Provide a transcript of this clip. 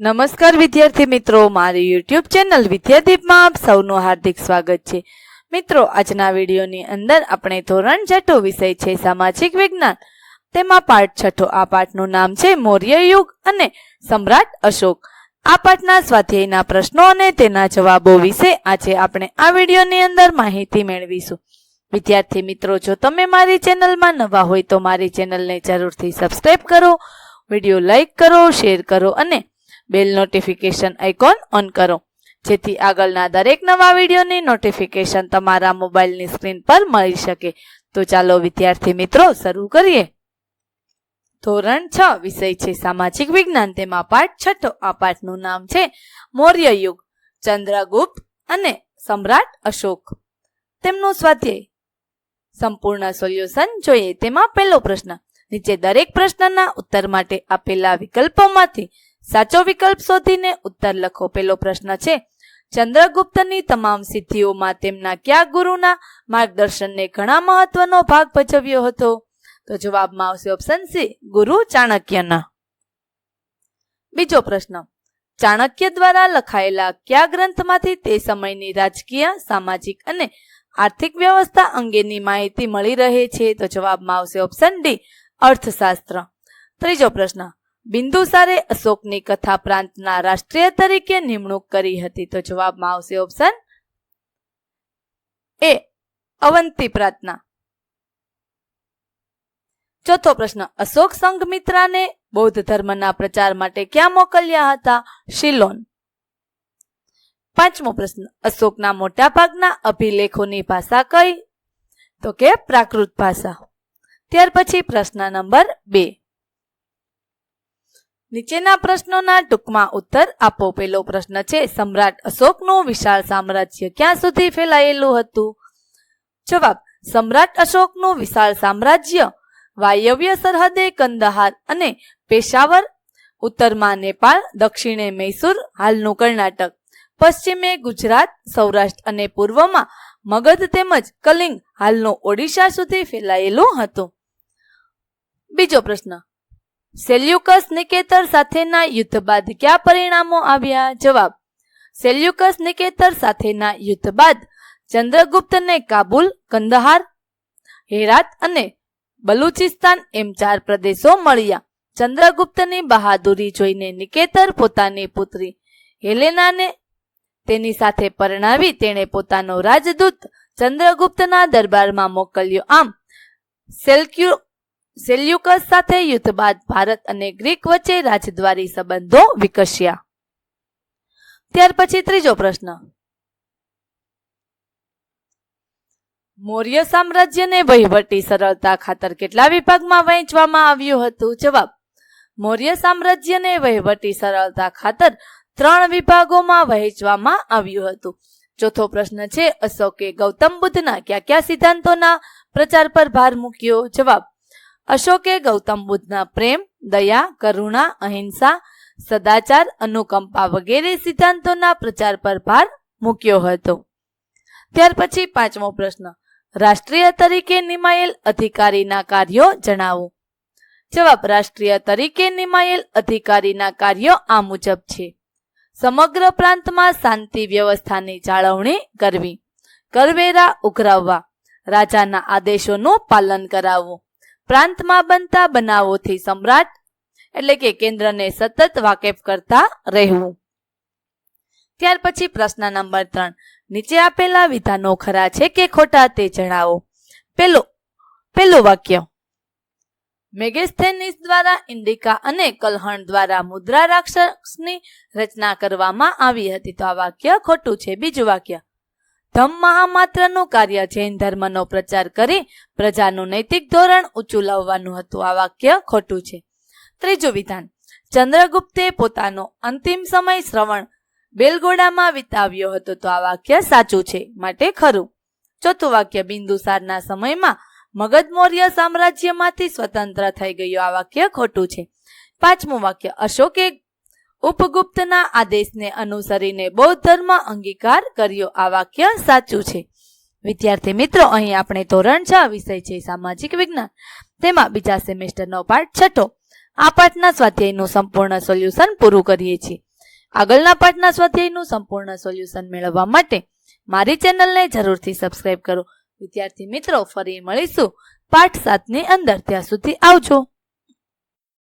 નમસ્કાર વિદ્યાર્થી મિત્રો, મારી યુટ્યુબ ચેનલ વિદ્યાદીપમાં આપ સૌનું હાર્દિક સ્વાગત છે. મિત્રો, આજના વિડીયોની અંદર આપણે ધોરણ છઠ્ઠો વિષય છે, સામાજિક વિજ્ઞાન. તેમાં પાઠ છઠ્ઠો, આ પાઠનું નામ છે, મૌર્ય યુગ અને સમ્રાટ અશોક. આ પાઠના સ્વાધ્યાયના પ્રશ્નો અને તેના જવાબો વિશે આજે આપણે આ વિડીયોની અંદર માહિતી મેળવીશું. વિદ્યાર્થી મિત્રો, જો તમે મારી ચેનલમાં નવા હોય તો મારી ચેનલને જરૂરથી સબસ્ક્રાઇબ કરો, વીડિયો લાઈક કરો, શેર કરો અને બેલ નોટિફિકેશન આઇકોન ઓન કરો. જેથી આગળના દરેક નવા વિડીયોની નોટિફિકેશન તમારા મોબાઈલની સ્ક્રીન પર મળી શકે. તો ચાલો વિદ્યાર્થી મિત્રો, શરૂ કરીએ. ધોરણ છ, વિષય છે સામાજિક વિજ્ઞાન. તેમાં પાઠ છઠ્ઠો, આ પાઠનું નામ છે મૌર્ય યુગ ચંદ્રગુપ્ત અને સમ્રાટ અશોક. તેમનું સ્વાધ્યાય. સંપૂર્ણ સોલ્યુશન જોઈએ. તેમાં પહેલો પ્રશ્ન. નીચે દરેક પ્રશ્નના ઉત્તર માટે આપેલા વિકલ્પોમાંથી સાચો વિકલ્પ શોધીને ઉત્તર લખો. પેલો પ્રશ્ન છે, ચંદ્રગુપ્તની તમામ સિદ્ધિઓમાં તેમના કયા ગુરુના માર્ગદર્શનને ઘણા મહત્વનો ભાગ ભજવ્યો હતો? તો જવાબમાં આવશે ઓપ્શન સી ગુરુ ચાણક્યના. બીજો પ્રશ્ન, ચાણક્ય દ્વારા લખાયેલા કયા ગ્રંથમાંથી તે સમયની રાજકીય, સામાજિક અને આર્થિક વ્યવસ્થા અંગેની માહિતી મળી રહે છે? તો જવાબમાં આવશે ઓપ્શન ડી અર્થશાસ્ત્ર. ત્રીજો પ્રશ્ન બિંદુસારે અશોકની કથા પ્રાંતના રાષ્ટ્રીય તરીકે નિમણૂક કરી હતી. તો જવાબમાં આવશે ઓપ્શન એ, અવંતી પ્રાર્થના. ચોથો પ્રશ્ન, અશોક સંઘમિત્રાને બૌદ્ધ ધર્મના પ્રચાર માટે ક્યાં મોકલ્યા હતા? શિલોન. પાંચમો પ્રશ્ન, અશોકના મોટા ભાગના અભિલેખોની ભાષા કઈ? તો કે પ્રાકૃત ભાષા. ત્યાર પછી પ્રશ્ન નંબર બે. નીચેના પ્રશ્નોના ટૂંકમાં ઉત્તર આપો. પેલો પ્રશ્ન છે, સમ્રાટ અશોકનું વિશાળ સામ્રાજ્ય ક્યાં સુધી ફેલાયેલું હતું? જવાબ, સમ્રાટ અશોકનું વિશાળ સામ્રાજ્ય વાયવ્ય સરહદે કંદહાર અને પેશાવર, ઉત્તરમાં નેપાળ, દક્ષિણે મૈસૂર, હાલનું કર્ણાટક, પશ્ચિમે ગુજરાત, સૌરાષ્ટ્ર અને પૂર્વમાં મગધ તેમજ કલિંગ હાલનું ઓડિશા સુધી ફેલાયેલું હતું. બીજો પ્રશ્ન સેલ્યુકસ નિકેતર સાથેના યુદ્ધ બાદ કયા પરિણામો આવ્યા? જવાબ, સેલ્યુકસ નિકેતર સાથેના યુદ્ધ બાદ ચંદ્રગુપ્તને કાબુલ, કંદહાર, હેરાત અને બલુચિસ્તાન એમ ચાર પ્રદેશો મળ્યા. ચંદ્રગુપ્તની બહાદુરી જોઈને નિકેતર પોતાની પુત્રી હેલેનાને તેની સાથે પરણાવી તેણે પોતાનો રાજદૂત ચંદ્રગુપ્તના દરબારમાં મોકલ્યો. આમ, સેલ્ક્યુ સેલ્યુકસ સાથે યુદ્ધ બાદ ભારત અને ગ્રીક વચ્ચે રાજદ્વારી સંબંધો વિકસ્યા. ત્યાર પછી ત્રીજો પ્રશ્ન. મૌર્ય સામ્રાજ્યને વહીવટી સરળતા ખાતર કેટલા વિભાગમાં વહેંચવામાં આવ્યું હતું? જવાબ. મૌર્ય સામ્રાજ્યને વહીવટી સરળતા ખાતર ત્રણ વિભાગોમાં વહેંચવામાં આવ્યું હતું. ચોથો પ્રશ્ન છે, અશોકે ગૌતમ બુદ્ધના કયા કયા સિદ્ધાંતોના પ્રચાર પર ભાર મૂક્યો? જવાબ. અશોકે ગૌતમ બુદ્ધના પ્રેમ, દયા, કરુણા, અહિંસા, સદાચાર, અનુકંપા વગેરે સિદ્ધાંતોના પ્રચાર પર ભાર મૂક્યો હતો. ત્યાર પછી પાંચમો પ્રશ્ન, રાષ્ટ્રીય તરીકે નિમાયેલ અધિકારીના કાર્યો જણાવો. જવાબ, રાષ્ટ્રીય તરીકે નિમાયેલ અધિકારીના કાર્યો આ મુજબ છે. સમગ્ર પ્રાંતમાં શાંતિ વ્યવસ્થાની જાળવણી કરવી. કરવેરા ઉઘરાવવા. રાજાના આદેશોનું પાલન કરાવવું. પ્રાંતમાં બનતા બનાવોથી સમ્રાટ, એટલે કે કેન્દ્રને સતત વાકેફ કરતા રહેવું. ત્યાર પછી પ્રશ્ન નંબર ત્રણ. નીચે આપેલા વિધાનો ખરા છે કે ખોટા તે જણાવો. પેલો, પેલું વાક્ય. મેગેસ્થેનિસ દ્વારા ઇન્ડિકા અને કલહણ દ્વારા મુદ્રા રાક્ષસની રચના કરવામાં આવી હતી. તો આ વાક્ય ખોટું છે. બીજું વાક્ય. ધમ મહામાત્રનું કાર્ય જૈન ધર્મનો પ્રચાર કરી પ્રજાનું નૈતિક ધોરણ ઊંચું લાવવાનું હતું. આ વાક્ય ખોટું છે. ત્રીજું વિધાન. ચંદ્રગુપ્તે પોતાનો અંતિમ સમય શ્રવણ બેલગોડામાં વિતાવ્યો હતો. તો આ વાક્ય સાચું છે માટે ખરું. ચોથું વાક્ય. બિંદુસારના સમયમાં મગધ મૌર્ય સામ્રાજ્યમાંથી સ્વતંત્ર થઈ ગયું. આ વાક્ય ખોટું છે. પાંચમું વાક્ય. અશોકે ઉપગુપ્તના આદેશને અનુસરીને બૌદ્ધ ધર્મ અંગીકાર કર્યો. આ વાક્ય સાચું છે. વિદ્યાર્થી મિત્રો, અહીં આપણે ધોરણ છ વિષય છે, સામાજિક વિજ્ઞાન. તેમાં બીજા સેમેસ્ટરનો પાઠ છઠ્ઠો. આ પાઠના સ્વાધ્યાયનું સંપૂર્ણ સોલ્યુશન પૂરું કરીએ છીએ. આગળના પાઠના સ્વાધ્યાયનું સંપૂર્ણ સોલ્યુશન મેળવવા માટે મારી ચેનલને જરૂરથી સબસ્ક્રાઇબ કરો. વિદ્યાર્થી મિત્રો, ફરી મળીશું પાઠ સાતની અંદર. ત્યાં સુધી આવજો.